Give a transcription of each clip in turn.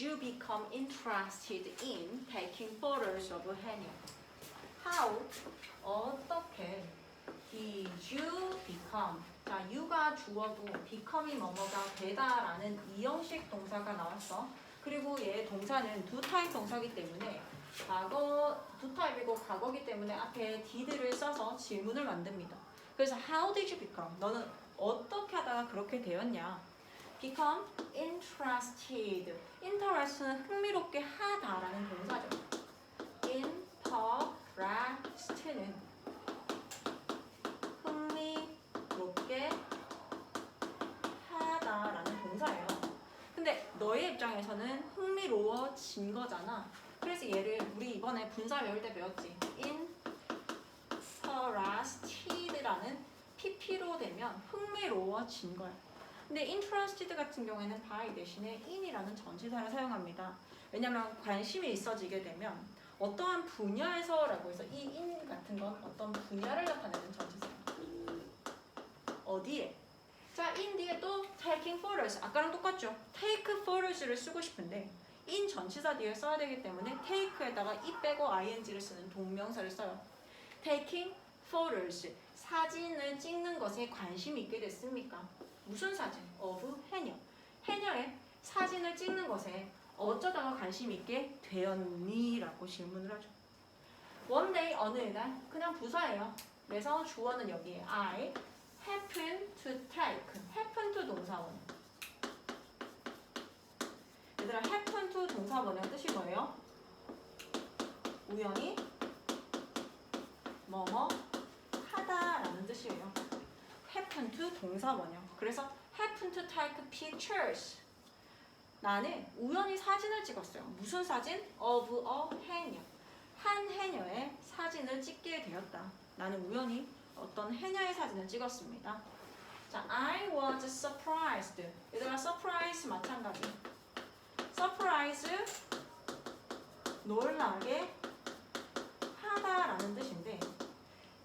you become interested in taking photos of Hanya? How? 어떻게? Did you become? 자, you가 주어도 become이 뭐뭐가 되다라는 이형식 동사가 나왔어. 그리고 얘 동사는 두 타입 동사기 때문에 과거 두 타입이고 과거기 때문에 앞에 did를 써서 질문을 만듭니다. 그래서 how did you become? 너는 어떻게 하다가 그렇게 되었냐? Become interested. interest는 흥미롭게 하다라는 동사죠. interest는 흥미롭게 하다라는 동사예요. 근데 너의 입장에서는 흥미로워진 거잖아. 그래서 얘를 우리 이번에 분사 외울 때 배웠지. interested라는 pp로 되면 흥미로워진 거야. 근데 interested 같은 경우에는 by 대신에 in이라는 전치사를 사용합니다. 왜냐면 관심이 있어지게 되면 어떠한 분야에서라고 해서 이 in 같은 건 어떤 분야를 나타내는 전치사예요. 어디에? 자, in 뒤에 또 taking photos. 아까랑 똑같죠? take photos를 쓰고 싶은데 in 전치사 뒤에 써야 되기 때문에 take에다가 이 빼고 ing를 쓰는 동명사를 써요. taking photos. 사진을 찍는 것에 관심이 있게 됐습니까? 무슨 사진? of 해녀. 해녀의 사진을 찍는 것에 어쩌다가 관심 있게 되었니? 라고 질문을 하죠. One day 어느 날 그냥 부사예요. 그래서 주어는 여기에 I happen to take. happen to 동사원. 얘들아 happen to 동사원의 뜻이 뭐예요? 우연히 뭐뭐 하다라는 뜻이에요. happen to 동사원이요. 그래서 happen to take pictures. 나는 우연히 사진을 찍었어요. 무슨 사진? of a 해녀. 한 해녀의 사진을 찍게 되었다. 나는 우연히 어떤 해녀의 사진을 찍었습니다. 자, I was surprised. 얘들아, surprise 마찬가지. surprise 놀라게 하다라는 뜻인데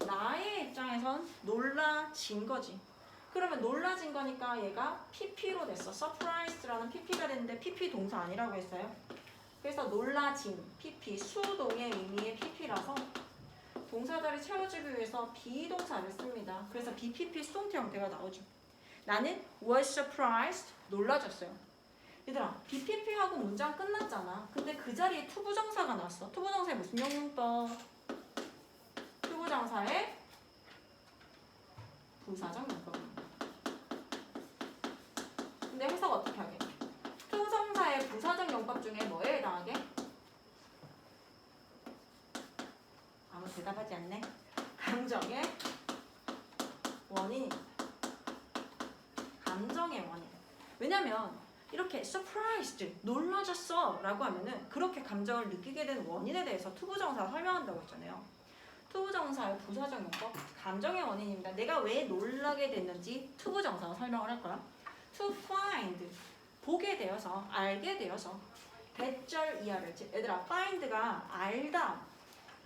나의 입장에선 놀라진 거지. 그러면 놀라진 거니까 얘가 pp로 됐어. surprised라는 pp가 됐는데 pp 동사 아니라고 했어요. 그래서 놀라진 pp 수동의 의미의 pp라서 동사자리 채워주기 위해서 비동사를 씁니다. 그래서 BPP 수동태 형태가 나오죠. 나는 was surprised 놀라졌어요. 얘들아 BPP하고 문장 끝났잖아. 근데 그 자리에 투부정사가 나왔어. 투부정사의 무슨 영문법? 투부정사의 부사적 용법입니다. 근데 해석 어떻게 하게? 투부정사의 부사적 용법 중에 뭐에 해당하게? 아무 대답하지 않네. 감정의 원인입니다. 감정의 원인. 왜냐면 이렇게 surprised, 놀라졌어 라고 하면은 그렇게 감정을 느끼게 된 원인에 대해서 투부정사 설명한다고 했잖아요. 투부정사의 부사적 용법, 감정의 원인입니다. 내가 왜 놀라게 됐는지 투부정사가 설명을 할 거야. to find, 보게 되어서, 알게 되어서 대절 이하를, 얘들아, find가 알다,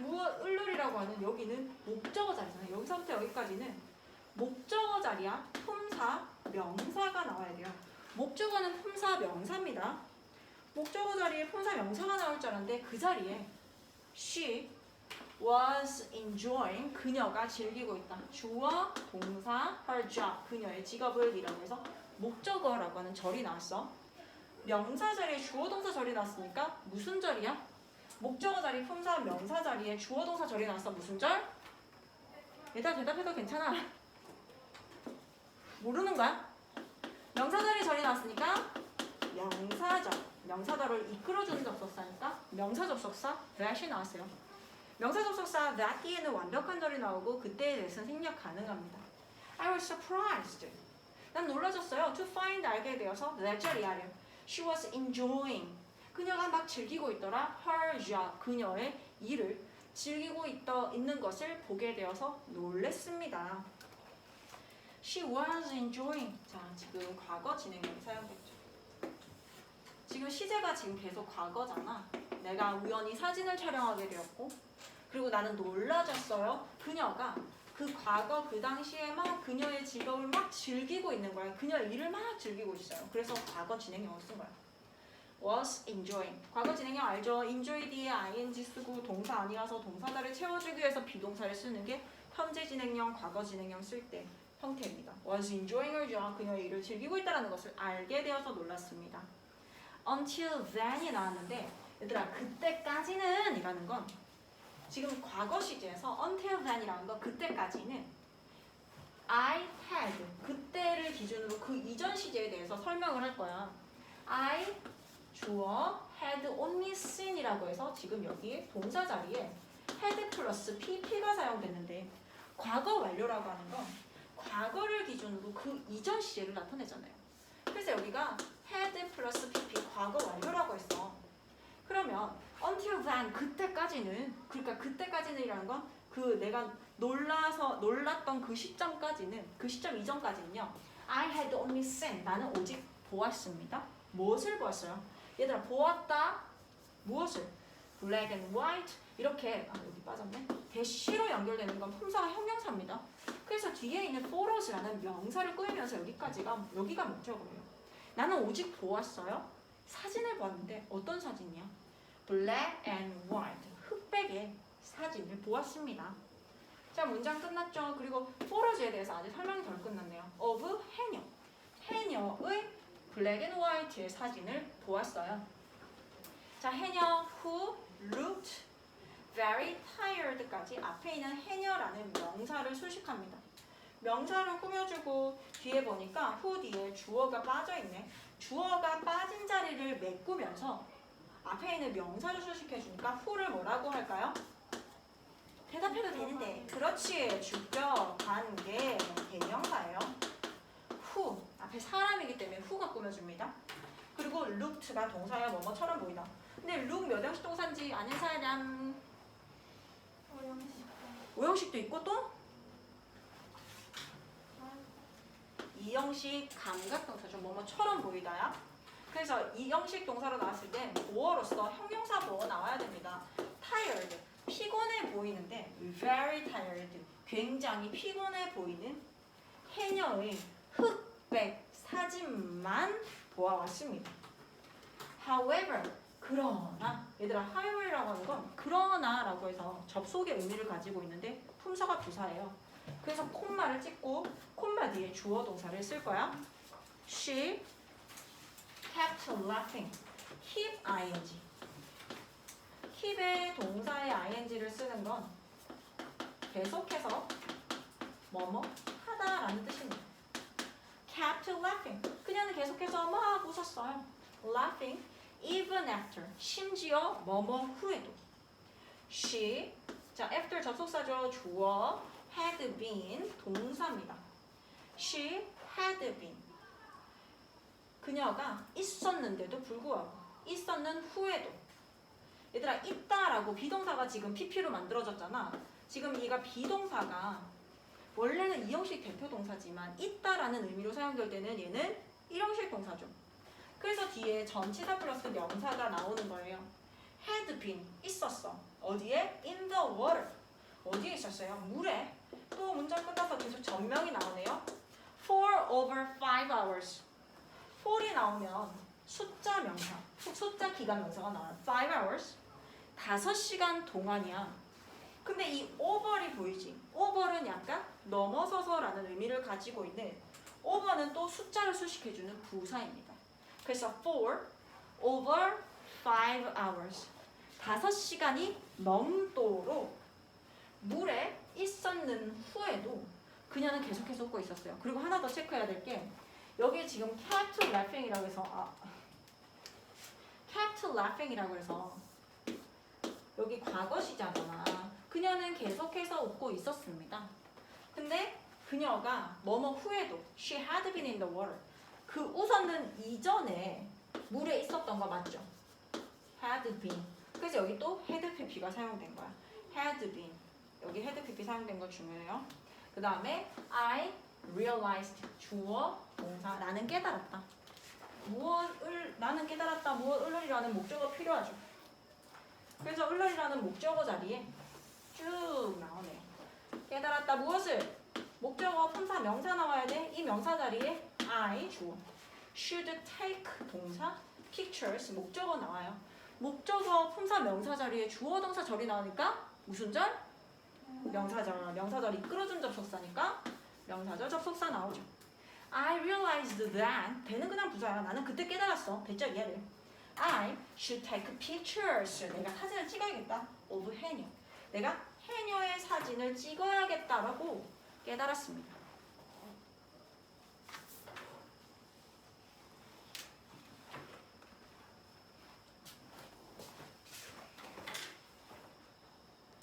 무엇 을룰이라고 하는 여기는 목적어 자리잖아요. 여기서부터 여기까지는 목적어 자리야. 품사, 명사가 나와야 돼요. 목적어는 품사, 명사입니다. 목적어 자리에 품사, 명사가 나올 줄 알았는데 그 자리에 she was enjoying 그녀가 즐기고 있다. 주어, 동사, her job 그녀의 직업을 이라고 해서 목적어라고 하는 절이 나왔어. 명사 자리에 주어, 동사 절이 나왔으니까 무슨 절이야? 목적어 자리, 품사, 명사 자리에 주어, 동사 절이 나왔어. 무슨 절? 얘들아 대답해도 괜찮아. 모르는 거야? 명사 자리 절이 나왔으니까 명사절. 명사절을 이끌어주는 접속사니까 명사 접속사 that이 나왔어요. 명사 접속사 that 뒤에는 완벽한 절이 나오고 그때에 대해서는 생략 가능합니다. I was surprised. 난 놀라졌어요. To find 알게 되어서 that 절이 아래. She was enjoying. 그녀가 막 즐기고 있더라. Her job. 그녀의 일을 즐기고 있더, 있는 것을 보게 되어서 놀랬습니다. She was enjoying. 자, 지금 과거 진행형이 사용됐죠. 지금 시제가 지금 계속 과거잖아. 내가 우연히 사진을 촬영하게 되었고, 그리고 나는 놀라졌어요. 그녀가 그 과거 그 당시에 막 그녀의 직업을 막 즐기고 있는 거야. 그녀의 일을 막 즐기고 있어요. 그래서 과거 진행형을 쓴 거야. Was enjoying. 과거 진행형 알죠? enjoy 뒤에 ing 쓰고 동사 아니라서 동사자를 채워주기 위해서 비동사를 쓰는 게 현재 진행형, 과거 진행형 쓸 때 형태입니다. was enjoying을 죠 그녀의 일을 즐기고 있다는 것을 알게 되어서 놀랐습니다. until then이 나왔는데 얘들아 그때까지는 이라는 건 지금 과거 시제에서 until then이라는 건 그때까지는 I had 그때를 기준으로 그 이전 시제에 대해서 설명을 할 거야. I 주어 had only seen이라고 해서 지금 여기 동사 자리에 had 플러스 pp가 사용됐는데 과거 완료라고 하는 건 과거를 기준으로 그 이전 시제를 나타내잖아요. 그래서 여기가 had 플러스 pp 과거 완료라고 했어. 그러면 until then 그때까지는 그러니까 그때까지는이라는 건 그 내가 놀라서 놀랐던 그 시점까지는 그 시점 이전까지는요. I had only seen 나는 오직 보았습니다. 무엇을 보았어요? 얘들아 보았다 무엇을? black and white 이렇게 아 여기 빠졌네. 대시로 연결되는 건 품사가 형용사입니다. 그래서 뒤에 있는 photoes라는 명사를 꾸미면서 여기까지가 여기가 목적어예요. 나는 오직 보았어요. 사진을 보았는데 어떤 사진이야? black and white 흑백의 사진을 보았습니다. 자 문장 끝났죠. 그리고 포러즈에 대해서 아직 설명이 덜 끝났네요. of 해녀 해녀의 black and white의 사진을 보았어요. 자 해녀 who looked very tired까지 앞에 있는 해녀라는 명사를 수식합니다. 명사를 꾸며주고 뒤에 보니까 who 뒤에 주어가 빠져있네. 주어가 빠진 자리를 메꾸면서 앞에 있는 명사를 수식해주니까 who를 뭐라고 할까요? 대답해도 되는데 그렇지 주격 관계 대명사예요 앞에 사람이기 때문에 who가 꾸며줍니다. 그리고 looked가 동사야 뭐뭐처럼 보이다. 근데 look 몇 형식 동사인지 아는 사람? 오형식도. 있고 또? 이형식 감각 동사죠 뭐뭐처럼 보이다야? 그래서 이형식 동사로 나왔을 때 보어로서 형용사 보어 나와야 됩니다. tired 피곤해 보이는데 very tired 굉장히 피곤해 보이는 해녀의 흑백 사진만 보아왔습니다. However 그러나 얘들아 however라고 하는 건 그러나라고 해서 접속의 의미를 가지고 있는데 품사가 부사예요. 그래서 콤마를 찍고 콤마 뒤에 주어 동사를 쓸 거야. She kept laughing. keep ing. keep의 동사의 ing를 쓰는 건 계속해서 뭐뭐 하다라는 뜻입니다. Kept laughing. 그녀는 계속해서 막 웃었어요. laughing even after. 심지어 뭐뭐 후에도. she 자 after 접속사죠. 주어 had been 동사입니다. she had been 그녀가 있었는데도 불구하고 있었는 후에도 얘들아 있다라고 비동사가 지금 pp로 만들어졌잖아. 지금 얘가 비동사가 원래는 이형식 대표 동사지만 있다라는 의미로 사용될 때는 얘는 일형식 동사죠. 그래서 뒤에 전치사 플러스 명사가 나오는 거예요. had been 있었어. 어디에? in the water. 어디에 있었어요? 물에. 또 문장 끝나서 계속 전명이 나오네요. for over five hours. for이 나오면 숫자 명사, 숫자 기간 명사가 나와요. five hours. 다섯 시간 동안이야. 근데 이 over이 보이지? over는 약간 넘어서서라는 의미를 가지고 있는 over는 또 숫자를 수식해주는 부사입니다. 그래서 for over five hours 다섯 시간이 넘도록 물에 있었는 후에도 그녀는 계속해서 웃고 있었어요. 그리고 하나 더 체크해야 될 게 여기 지금 kept laughing이라고 해서 아, kept laughing이라고 해서 여기 과거 시자잖아. 그녀는 계속해서 웃고 있었습니다. 근데 그녀가 뭐뭐 후에도 she had been in the water 그 웃었는 이전에 물에 있었던 거 맞죠? had been 그래서 여기 또 had pp가 사용된 거야. had been 여기 had pp 사용된 거 중요해요. 그 다음에 I realized 주어 동사 나는 깨달았다. 무엇을 나는 깨달았다 무엇을 을이라는 목적어 필요하죠. 그래서 을이라는 목적어 자리에 쭉 나오네요. 깨달았다 무엇을 목적어 품사 명사 나와야 돼. 이 명사 자리에 I 주어 should take 동사 pictures 목적어 나와요. 목적어 품사 명사 자리에 주어 동사 절이 나오니까 무슨 절? 명사절. 명사절 이끌어준 접속사니까 명사절 접속사 나오죠. I realized that 대는 그냥 부사야. 나는 그때 깨달았어. 대절이야 돼. I should take pictures. 내가 사진을 찍어야겠다. of 해녀. 내가 해녀의 사진을 찍어야겠다라고 깨달았습니다.